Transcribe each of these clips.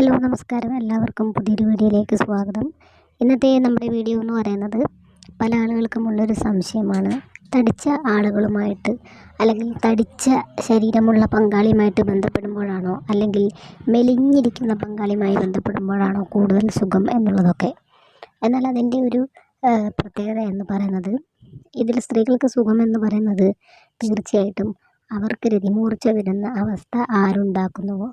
Hello നമസ്കാരം. എല്ലാവർക്കും പുതിയൊരു വീഡിയോയിലേക്ക് സ്വാഗതം. ഇന്നത്തെ നമ്മുടെ വീഡിയോ എന്ന് പറയുന്നത് പല ആളുകൾക്കും ഉള്ളൊരു സംശയമാണ്. തടിച്ച ആളുകളുമായിട്ട് അല്ലെങ്കിൽ തടിച്ച ശരീരമുള്ള പങ്കാളിയുമായിട്ട് ബന്ധപ്പെടുമ്പോഴാണോ അല്ലെങ്കിൽ മെലിഞ്ഞിരിക്കുന്ന പങ്കാളിയുമായി ബന്ധപ്പെടുമ്പോഴാണോ കൂടുതൽ സുഖം എന്നുള്ളതൊക്കെ. എന്നാൽ അതിന്റെ ഒരു പ്രത്യേകത എന്ന് പറയുന്നത് ഇതിൽ സ്ത്രീകൾക്ക് സുഖം എന്ന് പറയുന്നത് തീർച്ചയായിട്ടും അവർക്ക് രതിമൂർച്ച വരുന്ന അവസ്ഥ ആരുണ്ടാക്കുന്നുവോ?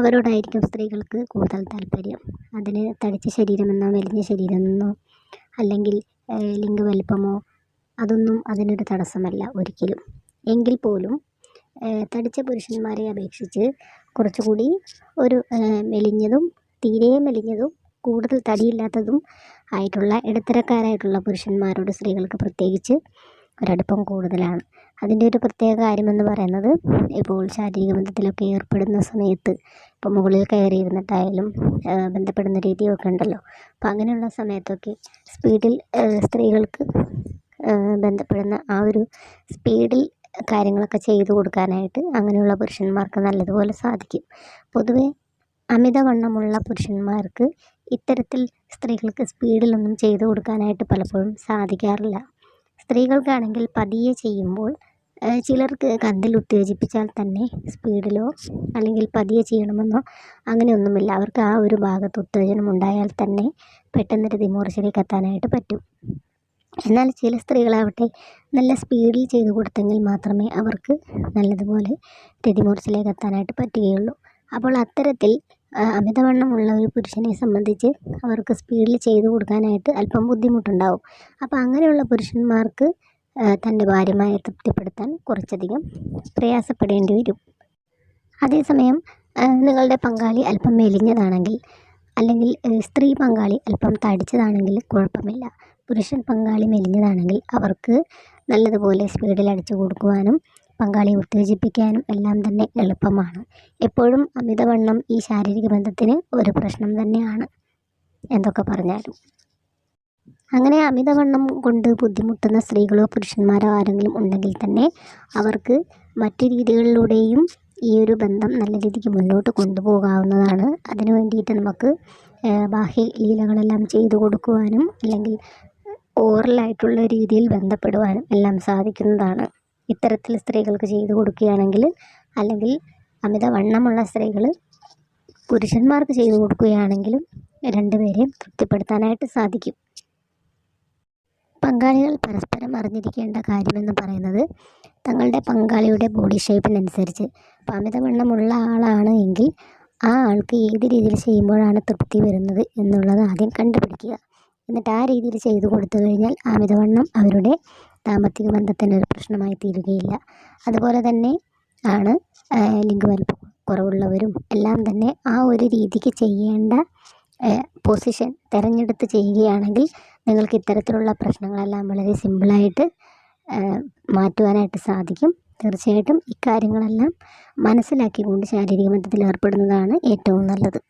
അവരോടായിരിക്കും സ്ത്രീകൾക്ക് കൂടുതൽ താല്പര്യം. അതിന് തടിച്ച ശരീരമെന്നോ മെലിഞ്ഞ ശരീരമെന്നോ അല്ലെങ്കിൽ ലിംഗ വലിപ്പമോ അതൊന്നും അതിനൊരു തടസ്സമല്ല ഒരിക്കലും. എങ്കിൽ പോലും തടിച്ച പുരുഷന്മാരെ അപേക്ഷിച്ച് കുറച്ചുകൂടി ഒരു മെലിഞ്ഞതും തീരെ മെലിഞ്ഞതും കൂടുതൽ തടിയില്ലാത്തതും ആയിട്ടുള്ള ഇടത്തരക്കാരായിട്ടുള്ള പുരുഷന്മാരോട് സ്ത്രീകൾക്ക് പ്രത്യേകിച്ച് ഒരടുപ്പം കൂടുതലാണ്. അതിന്റെ ഒരു പ്രത്യേക കാര്യമെന്ന് പറയുന്നത് ഇപ്പോൾ ശാരീരിക ബന്ധത്തിലൊക്കെ ഏർപ്പെടുന്ന സമയത്ത് ഇപ്പോൾ മുകളിൽ കയറി ഇരുന്നിട്ടായാലും ബന്ധപ്പെടുന്ന രീതിയൊക്കെ ഉണ്ടല്ലോ. അപ്പം അങ്ങനെയുള്ള സമയത്തൊക്കെ സ്പീഡിൽ സ്ത്രീകൾക്ക് ബന്ധപ്പെടുന്ന ആ ഒരു സ്പീഡിൽ കാര്യങ്ങളൊക്കെ ചെയ്തു കൊടുക്കാനായിട്ട് അങ്ങനെയുള്ള പുരുഷന്മാർക്ക് നല്ലതുപോലെ സാധിക്കും. പൊതുവേ അമിതവണ്ണമുള്ള പുരുഷന്മാർക്ക് ഇത്തരത്തിൽ സ്ത്രീകൾക്ക് സ്പീഡിലൊന്നും ചെയ്തു കൊടുക്കാനായിട്ട് പലപ്പോഴും സാധിക്കാറില്ല. സ്ത്രീകൾക്കാണെങ്കിൽ പതിയെ ചെയ്യുമ്പോൾ ചിലർക്ക് കണ്ടിൽ ഉത്തേജിപ്പിച്ചാൽ തന്നെ സ്പീഡിലോ അല്ലെങ്കിൽ പതിയെ ചെയ്യണമെന്നോ അങ്ങനെയൊന്നുമില്ല. അവർക്ക് ആ ഒരു ഭാഗത്ത് ഉത്തേജനം ഉണ്ടായാൽ തന്നെ പെട്ടെന്നൊരു രതിമൂർച്ചയിലേക്ക് എത്താനായിട്ട് പറ്റും. എന്നാൽ ചില സ്ത്രീകളാവട്ടെ നല്ല സ്പീഡിൽ ചെയ്തു കൊടുത്തെങ്കിൽ മാത്രമേ അവർക്ക് നല്ലതുപോലെ രതിമൂർച്ചയിലേക്ക് എത്താനായിട്ട് പറ്റുകയുള്ളൂ. അപ്പോൾ അത്തരത്തിൽ അമിതവണ്ണമുള്ള ഒരു പുരുഷനെ സംബന്ധിച്ച് അവർക്ക് സ്പീഡിൽ ചെയ്തു കൊടുക്കാനായിട്ട് അല്പം ബുദ്ധിമുട്ടുണ്ടാവും. അപ്പോൾ അങ്ങനെയുള്ള പുരുഷന്മാർക്ക് തന്റെ ഭാര്യമാരെ തൃപ്തിപ്പെടുത്താൻ കുറച്ചധികം പ്രയാസപ്പെടേണ്ടി വരും. അതേസമയം നിങ്ങളുടെ പങ്കാളി അല്പം മെലിഞ്ഞതാണെങ്കിൽ അല്ലെങ്കിൽ സ്ത്രീ പങ്കാളി അല്പം തടിച്ചതാണെങ്കിൽ കുഴപ്പമില്ല. പുരുഷൻ പങ്കാളി മെലിഞ്ഞതാണെങ്കിൽ അവർക്ക് നല്ലതുപോലെ സ്പീഡിൽ അടിച്ചു കൊടുക്കുവാനും പങ്കാളിയെ ഉത്തേജിപ്പിക്കാനും എല്ലാം തന്നെ എളുപ്പമാണ്. എപ്പോഴും അമിതവണ്ണം ഈ ശാരീരിക ബന്ധത്തിന് ഒരു പ്രശ്നം തന്നെയാണ്. എന്തൊക്കെ പറഞ്ഞാലും. അങ്ങനെ അമിതവണ്ണം കൊണ്ട് ബുദ്ധിമുട്ടുന്ന സ്ത്രീകളോ പുരുഷന്മാരോ ആരെങ്കിലും ഉണ്ടെങ്കിൽ തന്നെ അവർക്ക് മറ്റു രീതികളിലൂടെയും ഈ ഒരു ബന്ധം നല്ല രീതിക്ക് മുന്നോട്ട് കൊണ്ടുപോകാവുന്നതാണ്. അതിനു വേണ്ടിയിട്ട് നമുക്ക് ബാഹ്യ ലീലകളെല്ലാം ചെയ്തു കൊടുക്കുവാനും അല്ലെങ്കിൽ ഓറലായിട്ടുള്ള രീതിയിൽ ബന്ധപ്പെടുവാനും എല്ലാം സാധിക്കുന്നതാണ്. ഇത്തരത്തിൽ സ്ത്രീകൾക്ക് ചെയ്തു കൊടുക്കുകയാണെങ്കിൽ അല്ലെങ്കിൽ അമിതവണ്ണമുള്ള സ്ത്രീകൾ പുരുഷന്മാർക്ക് ചെയ്തു കൊടുക്കുകയാണെങ്കിലും രണ്ടുപേരെയും തൃപ്തിപ്പെടുത്താനായിട്ട് സാധിക്കും. പങ്കാളികൾ പരസ്പരം അറിഞ്ഞിരിക്കേണ്ട കാര്യമെന്ന് പറയുന്നത് തങ്ങളുടെ പങ്കാളിയുടെ ബോഡി ഷേപ്പിനനുസരിച്ച് അമിതവണ്ണമുള്ള ആളാണ് എങ്കിൽ ആ ആൾക്ക് ഏത് രീതിയിൽ ചെയ്യുമ്പോഴാണ് തൃപ്തി വരുന്നത് എന്നുള്ളത് ആദ്യം കണ്ടുപിടിക്കുക. എന്നിട്ട് ആ രീതിയിൽ ചെയ്തു കൊടുത്തു കഴിഞ്ഞാൽ അമിതവണ്ണം അവരുടെ ദാമ്പത്തിക ബന്ധത്തിന് ഒരു പ്രശ്നമായി തീരുകയില്ല. അതുപോലെ തന്നെ ആണ് ലിംഗവലിപ്പം കുറവുള്ളവരും എല്ലാം തന്നെ ആ ഒരു രീതിക്ക് ചെയ്യേണ്ട പൊസിഷൻ തിരഞ്ഞെടുത്ത് ചെയ്യുകയാണെങ്കിൽ നിങ്ങൾക്ക് ഇത്തരത്തിലുള്ള പ്രശ്നങ്ങളെല്ലാം വളരെ സിമ്പിളായിട്ട് മാറ്റുവാനായിട്ട് സാധിക്കും. തീർച്ചയായിട്ടും ഇക്കാര്യങ്ങളെല്ലാം മനസ്സിലാക്കിക്കൊണ്ട് ശാരീരിക ബന്ധത്തിൽ ഏർപ്പെടുന്നതാണ് ഏറ്റവും നല്ലത്.